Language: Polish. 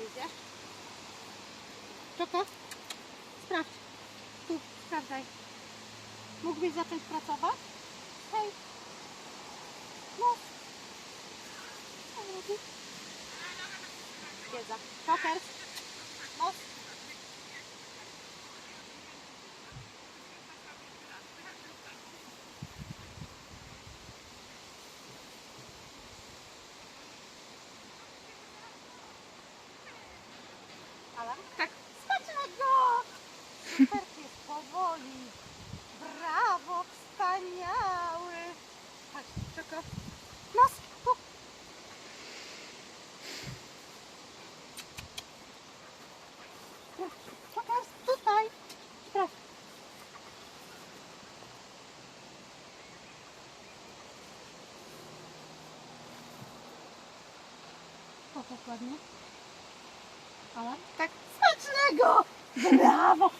wyjdziesz? Czoko? Sprawdź. Tu, sprawdzaj. Mógłbyś zacząć pracować? Hej. No. Co robi? Wiedza. Kokers. Most. Alan? Tak. Smacznego! Super jest powoli. Brawo, wspaniały. Chodź, czeko. Nos, tu. Pokaż tutaj. Sprawdź. Dokładnie. Tak. Smacznego! Brawo!